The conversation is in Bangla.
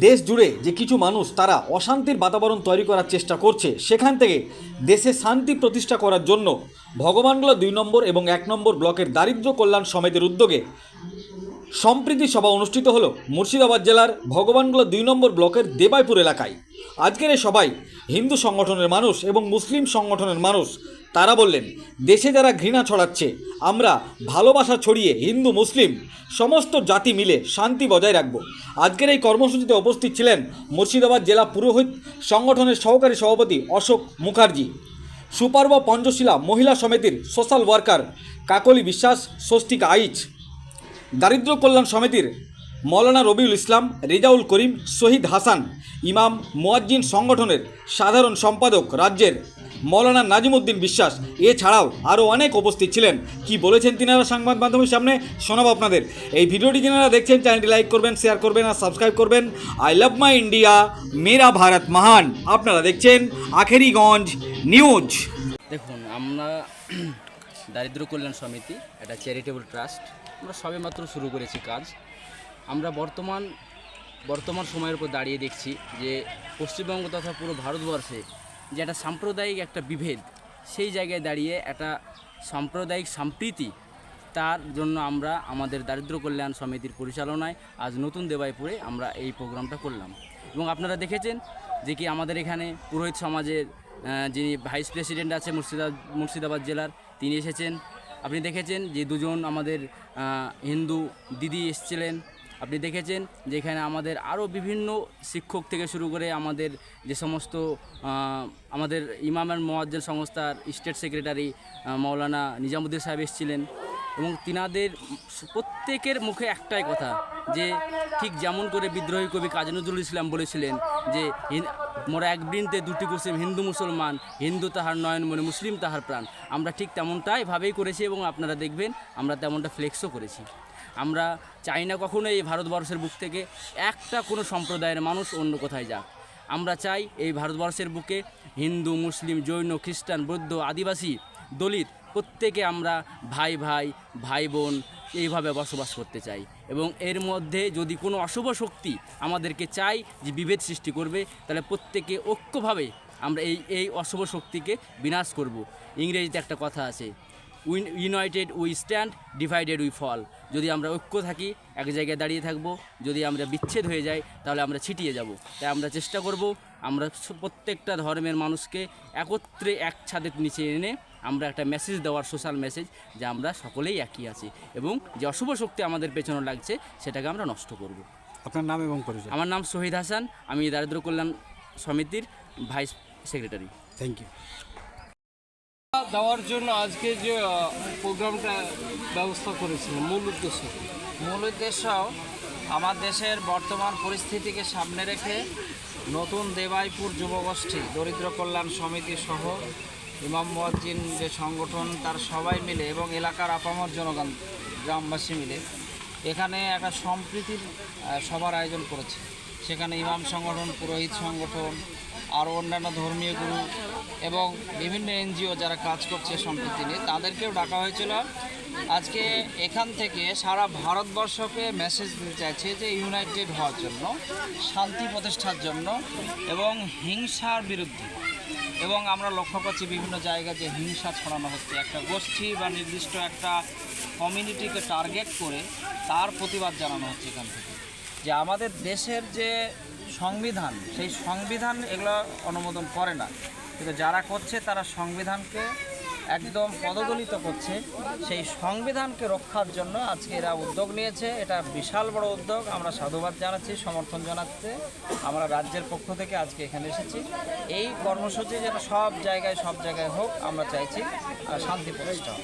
দেশ জুড়ে যে কিছু মানুষ তারা অশান্তির বাতাবরণ তৈরি করার চেষ্টা করছে, সেখান থেকে দেশে শান্তি প্রতিষ্ঠা করার জন্য ভগবানগোলা দুই নম্বর এবং এক নম্বর ব্লকের দারিদ্র কল্যাণ সমিতির উদ্যোগে সম্প্রীতি সভা অনুষ্ঠিত হলো মুর্শিদাবাদ জেলার ভগবানগোলা দুই নম্বর ব্লকের দেবাইপুর এলাকায়। আজকের এই সবাই হিন্দু সংগঠনের মানুষ এবং মুসলিম সংগঠনের মানুষ তারা বললেন, দেশে যারা ঘৃণা ছড়াচ্ছে, আমরা ভালোবাসা ছড়িয়ে হিন্দু, মুসলিম, সমস্ত জাতি মিলে শান্তি বজায় রাখব। আজকের এই কর্মসূচিতে উপস্থিত ছিলেন মুর্শিদাবাদ জেলা পুরোহিত সংগঠনের সহকারী সভাপতি অশোক মুখার্জি, সুপারব পঞ্চশিলা মহিলা সমিতির সোশ্যাল ওয়ার্কার কাকলি বিশ্বাস, স্বস্তিকা আইচ, দারিদ্র কল্যাণ সমিতির মৌলানা রবিউল ইসলাম, রেজাউল করিম, শহীদ হাসান, ইমাম মুয়াজ্জিন সংগঠনের সাধারণ সম্পাদক রাজ্যের মৌলানা নাজিমুদ্দিন বিশ্বাস। এছাড়াও আরও অনেক উপস্থিত ছিলেন। কি বলেছেন তিনারা সংবাদ মাধ্যমের সামনে? শোনাবো আপনাদের। এই ভিডিওটি যারা দেখছেন, চ্যানেলটি লাইক করবেন, শেয়ার করবেন আর সাবস্ক্রাইব করবেন। আই লাভ মাই ইন্ডিয়া মেরা ভারত মহান। আপনারা দেখছেন আখেরিগঞ্জ নিউজ। দেখুন, আমরা দারিদ্র কল্যাণ সমিতি একটা চ্যারিটেবল ট্রাস্ট আমরা সবে মাত্র শুরু করেছি কাজ। আমরা বর্তমান বর্তমান সময়ের উপর দাঁড়িয়ে দেখছি যে পশ্চিমবঙ্গ তথা পুরো ভারতবর্ষে যে একটা সাম্প্রদায়িক একটা বিভেদ, সেই জায়গায় দাঁড়িয়ে একটা সাম্প্রদায়িক সম্প্রীতি, তার জন্য আমরা আমাদের দারিদ্র কল্যাণ সমিতির পরিচালনায় আজ নতুন দেবাইপুরে আমরা এই প্রোগ্রামটা করলাম। এবং আপনারা দেখেছেন যে কি আমাদের এখানে পুরোহিত সমাজের যিনি ভাইস প্রেসিডেন্ট আছে মুর্শিদাবাদ মুর্শিদাবাদ জেলার, তিনি এসেছেন। আপনি দেখেছেন যে দুজন আমাদের হিন্দু দিদি এসেছিলেন আপনি দেখেছেন যে এখানে আমাদের আরও বিভিন্ন শিক্ষক থেকে শুরু করে আমাদের যে সমস্ত আমাদের ইমাম অ্যান্ড মোয়াজ্জেল সংস্থার স্টেট সেক্রেটারি মৌলানা নিজামুদ্দিন সাহেব এসেছিলেন এবং তিনাদের প্রত্যেকের মুখে একটাই কথা, যে ঠিক যেমন করে বিদ্রোহী কবি কাজী নজরুল ইসলাম বলেছিলেন যে মোরা এক বৃন্তে দুটি কুসিম, হিন্দু মুসলমান, হিন্দু তাহার নয়ন মনে, মুসলিম তাহার প্রাণ। আমরা ঠিক তেমনটাই ভাবেই করেছি এবং আপনারা দেখবেন আমরা তেমনটা ফ্লেক্সও করেছি। আমরা চাই না কখনো এই ভারতবর্ষের বুক থেকে একটা কোনো সম্প্রদায়ের মানুষ অন্য কোথায় যাক। আমরা চাই এই ভারতবর্ষের বুকে হিন্দু, মুসলিম, জৈন, খ্রিস্টান, বৌদ্ধ, আদিবাসী দলিত প্রত্যেকে আমরা ভাই ভাই ভাই, বোন এইভাবে বসবাস করতে চাই এবং এর মধ্যে যদি কোনো অশুভ শক্তি আমাদেরকে চাই যে বিভেদ সৃষ্টি করবে, তাহলে প্রত্যেকে ঐক্যভাবে আমরা এই এই অশুভ শক্তিকে বিনাশ করব। ইংরেজিতে একটা কথা আছে united we stand divided we fall যদি আমরা ঐক্য থাকি এক জায়গায় দাঁড়িয়ে থাকব যদি আমরা বিচ্ছেদ হয়ে যাই তাহলে আমরা ছিটিয়ে যাব। তাই আমরা চেষ্টা করব আমরা প্রত্যেকটা ধর্মের মানুষকে একত্রে এক ছাদের নিচে এনে আমরা একটা মেসেজ দেওয়ার সোশ্যাল মেসেজ যে আমরা সকলেই একই আছি। এবং যে অশুভ শক্তি আমাদের পেছনে লাগছে সেটাকে আমরা নষ্ট করব। আপনার নাম এবং পরিচয়? আমার নাম শহীদ হাসান আমি দারিদ্র কল্যাণ সমিতির ভাইস সেক্রেটারি থ্যাংক ইউ দেওয়ার জন্য আজকে যে প্রোগ্রামটা ব্যবস্থা করেছিলেন মূল উদ্দেশ্য মূল উদ্দেশ্য আমার দেশের বর্তমান পরিস্থিতিকে সামনে রেখে নতুন দেবাইপুর যুবগোষ্ঠী দরিদ্র কল্যাণ সমিতি সহ ইমাম মুয়াজ্জিন যে সংগঠন, তার সবাই মিলে এবং এলাকার আপামর জনগণ, গ্রামবাসী মিলে এখানে একটা সম্প্রীতির সভার আয়োজন করেছে। সেখানে ইমাম সংগঠন, পুরোহিত সংগঠন, আরও অন্যান্য ধর্মীয় গুরু এবং বিভিন্ন এনজিও যারা কাজ করছে সম্প্রীতি নিয়ে, তাদেরকেও ডাকা হয়েছিল। আজকে এখান থেকে সারা ভারতবর্ষকে মেসেজ দিতে চাইছে যে ইউনাইটেড হওয়ার জন্য, শান্তি প্রতিষ্ঠার জন্য এবং হিংসার বিরুদ্ধে। এবং আমরা লক্ষ্য করছি বিভিন্ন জায়গায় যে হিংসা ছড়ানো হচ্ছে। একটা গোষ্ঠী বা নির্দিষ্ট একটা কমিউনিটিকে টার্গেট করে তার প্রতিবাদ জানানো হচ্ছে এখান থেকে। যে আমাদের দেশের যে সংবিধান, সেই সংবিধান এগুলো অনুমোদন করে না। কিন্তু যারা করছে, তারা সংবিধানকে একদম পদদলিত করছে। সেই সংবিধানকে রক্ষার জন্য আজকে এরা উদ্যোগ নিয়েছে। এটা বিশাল বড় উদ্যোগ। আমরা সাধুবাদ জানাচ্ছি, সমর্থন জানাচ্ছে। আমরা রাজ্যের পক্ষ থেকে আজকে এখানে এসেছি। এই কর্মসূচি যেন সব জায়গায় সব জায়গায় হোক, আমরা চাইছি শান্তি প্রতিষ্ঠা।